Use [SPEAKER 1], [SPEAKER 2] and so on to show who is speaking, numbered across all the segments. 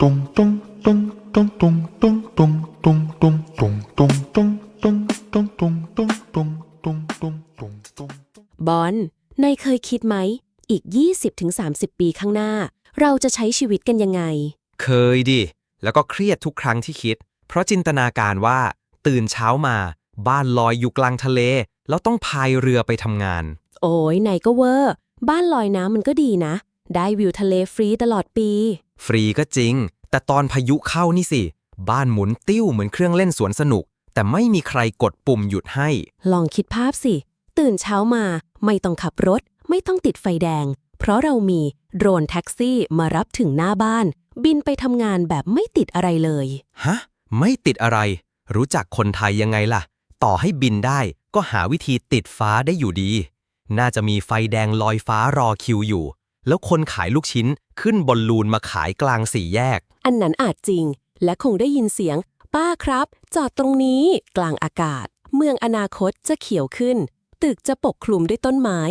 [SPEAKER 1] 咚咚咚咚咚咚咚咚咚咚咚咚咚咚咚咚咚咚咚咚咚咚。
[SPEAKER 2] บอลนายเคยคิดไหม อีก 20-30 ปีข้างหน้า เราจะใช้ชีวิตกันยังไง
[SPEAKER 3] เคยดิ แล้วก็เครียดทุกครั้งที่คิด เพราะจินตนาการว่า ตื่นเช้ามา บ้านลอยอยู่กลางทะเล แล้วต้องพายเรือไปทำงาน
[SPEAKER 2] โอ้ยนายก็เวอร์ บ้านลอยน้ำมันก็ดีนะ ได้วิวทะเลฟรีตลอดปี
[SPEAKER 3] ฟรีก็จริง แต่ตอนพายุเข้านี่สิ บ้านหมุนติ้วเหมือนเครื่องเล่นสวนสนุก แต่ไม่มีใครกดปุ่มหยุดให้
[SPEAKER 2] ลองคิดภาพสิ ตื่นเช้ามา ไม่ต้องขับรถ ไม่ต้องติดไฟแดง เพราะเรามีโดรนแท็กซี่มารับถึงหน้าบ้าน บินไปทำงานแบบไม่ติดอะไรเลย
[SPEAKER 3] ฮะ ไม่ติดอะไร รู้จักคนไทยยังไงล่ะ ต่อให้บินได้ก็หาวิธีติดฟ้าได้อยู่ดี น่าจะมีไฟแดงลอยฟ้ารอคิวอยู่ แล้วคนขายลูกชิ้นขึ้นบอลลูนมาขายกลางสี่แยก
[SPEAKER 2] อันนั้นอาจจริง และคงได้ยินเสียง ป้าครับ จอดตรงนี้กลางอากาศ เมืองอนาคตจะเขียวขึ้น ตึกจะปกคลุมด้วยต้นไม้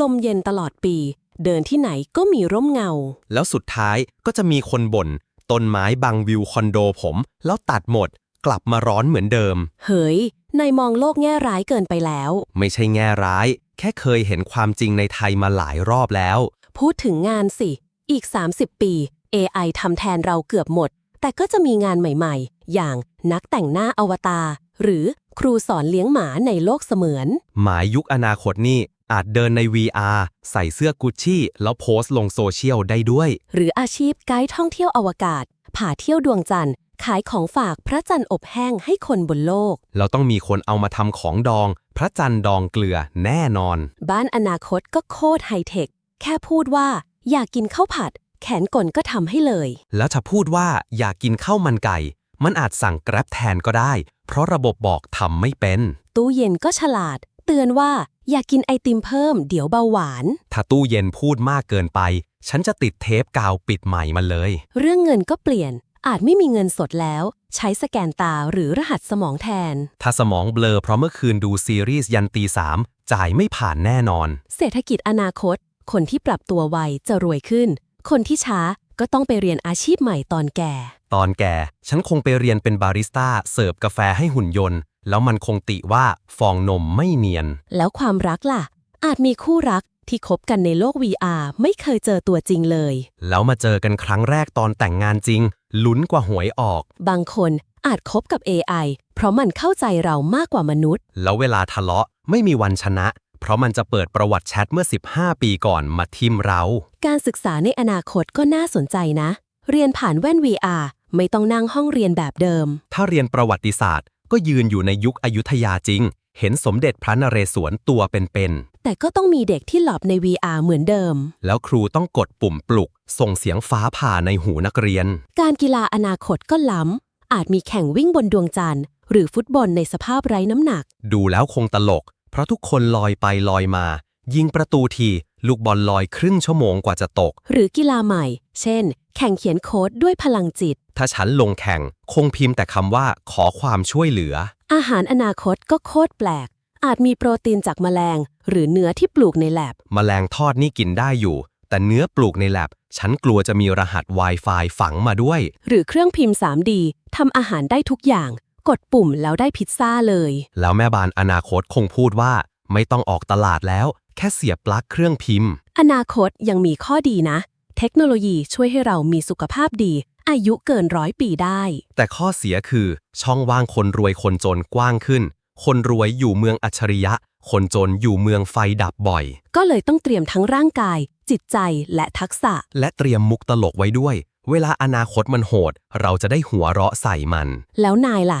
[SPEAKER 2] ลมเย็นตลอดปี เดินที่ไหนก็มีร่มเงา
[SPEAKER 3] แล้วสุดท้ายก็จะมีคนบ่นต้นไม้บังวิวคอนโดผม แล้วตัดหมด กลับมาร้อนเหมือนเดิม
[SPEAKER 2] เฮ้ยนายมองโลกแง่ร้ายเกินไปแล้ว
[SPEAKER 3] ไม่ใช่แง่ร้าย แค่เคยเห็นความจริงในไทยมาหลายรอบแล้ว
[SPEAKER 2] พูดถึงงานสิ อีก 30 ปี AI ทำแทนเราเกือบหมด แต่ก็จะมีงานใหม่ๆ อย่างนักแต่งหน้าอวตาร หรือครูสอนเลี้ยงหมาในโลกเสมือน
[SPEAKER 3] หมายยุคอนาคตนี่อาจเดินใน VR ใส่เสื้อกุชชี่ แล้วโพสต์ลงโซเชียลได้ด้วย
[SPEAKER 2] หรืออาชีพไกด์ท่องเที่ยวอวกาศผ่าเที่ยวดวงจันทร์ ขายของฝากพระจันทร์อบแห้งให้คนบนโลก
[SPEAKER 3] เราต้องมีคนเอามาทำของดอง พระจันทร์ดองเกลือแน่นอน
[SPEAKER 2] บ้านอนาคตก็โคตรไฮเทค แค่พูดว่าอยากกินข้าวผัด แขนกลก็ทำให้เลย
[SPEAKER 3] แล้วถ้าพูดว่าอยากกินข้าวมันไก่ มันอาจสั่งแกร็บแทนก็ได้ เพราะระบบบอกทำไม่เป็น
[SPEAKER 2] ตู้เย็นก็ฉลาด เตือนว่าอยากกินไอติมเพิ่มเดี๋ยวเบาหวาน
[SPEAKER 3] ถ้าตู้เย็นพูดมากเกินไป ฉันจะติดเทปกาวปิดใหม่มาเลย
[SPEAKER 2] เรื่องเงินก็เปลี่ยน อาจไม่มีเงินสดแล้ว ใช้สแกนตาหรือรหัสสมองแทน
[SPEAKER 3] ถ้าสมองเบลอเพราะเมื่อคืนดูซีรีส์ยันตีสามจ่ายไม่ผ่านแน่นอน
[SPEAKER 2] เศรษฐกิจอนาคต คนที่ปรับตัวไวจะรวยขึ้น คนที่ช้าก็ต้องไปเรียนอาชีพใหม่ตอนแก่
[SPEAKER 3] ตอนแก่ ฉันคงไปเรียนเป็นบาริสต้าเสิร์ฟกาแฟให้หุ่นยนต์ แล้วมันคงติว่าฟองนมไม่เนียน
[SPEAKER 2] แล้วความรักล่ะ อาจมีคู่รักที่คบกันในโลก VR ไม่เคยเจอตัวจริงเลย
[SPEAKER 3] แล้วมาเจอกันครั้งแรกตอนแต่งงานจริง ลุ้นกว่าหวยออก
[SPEAKER 2] บางคนอาจคบกับ AI เพราะมันเข้าใจเรามากกว่ามนุษย์
[SPEAKER 3] แล้วเวลาทะเลาะไม่มีวันชนะ เพราะมันจะเปิดประวัติแชทเมื่อ 15 ปีก่อนมาทิมเรา
[SPEAKER 2] การศึกษาในอนาคตก็น่าสนใจนะ เรียนผ่านแว่น VR ไม่ต้องนั่งห้องเรียนแบบเดิม
[SPEAKER 3] ถ้าเรียนประวัติศาสตร์ ก็ยืนอยู่ในยุคอยุธยาจริง เห็นสมเด็จพระนเรศวรตัวเป็นๆ
[SPEAKER 2] แต่ก็ต้องมีเด็กที่หลับใน VR เหมือนเดิม
[SPEAKER 3] แล้วครูต้องกดปุ่มปลุก ส่งเสียงฟ้าผ่าในหูนักเรียน
[SPEAKER 2] การกีฬาอนาคตก็ล้ำอาจมีแข่งวิ่งบนดวงจันทร์หรือฟุตบอลในสภาพไร้น้ำหนัก
[SPEAKER 3] ดูแล้วคงตลกเพ ราะทุกคนลอยไปลอยมา ยิงประตูทีลูกบอลลอยครึ่งชั่วโมงกว่าจะตก
[SPEAKER 2] หรือกีฬาใหม่ เช่น แข่งเขียนโค้ดด้วยพลังจิต
[SPEAKER 3] ถ้าฉันลงแข่ง คงพิมพ์แต่คำว่าขอความช่วยเหลือ
[SPEAKER 2] อาหารอนาคตก็โคตรแปลก อาจมีโปรตีนจากแมลง หรือเนื้อที่ปลูกในแลบ
[SPEAKER 3] มแมลงทอดนี่กินได้อยู่ แต่เนื้อปลูกในแลบฉันกลัวจะมีรหัส Wi-Fi ฝังมาด้วย
[SPEAKER 2] หรือเครื่องพิมพ์ 3D ทำอาหารได้ทุกอย่าง กดปุ่มแล้วได้พิซซ่าเลย
[SPEAKER 3] แล้วแม่บ้านอนาคตคงพูดว่า ไม่ต้องออกตลาดแล้ว แค่เสียบปลั๊กเครื่องพิมพ์
[SPEAKER 2] อนาคตยังมีข้อดีนะ เทคโนโลยีช่วยให้เรามีสุขภาพดี อายุเกินร้อยปีได้
[SPEAKER 3] แต่ข้อเสียคือ ช่องว่างคนรวยคนจนกว้างขึ้น คนรวยอยู่เมืองอัจฉริยะ คนจนอยู่เมืองไฟดับบ่อย
[SPEAKER 2] ก็เลยต้องเตรียมทั้งร่างกาย จิตใจและทักษะ
[SPEAKER 3] และเตรียมมุกตลกไว้ด้วย เวลาอนาคตมันโหด เราจะได้หัวเราะใส่มัน
[SPEAKER 2] แล้วนายล่ะ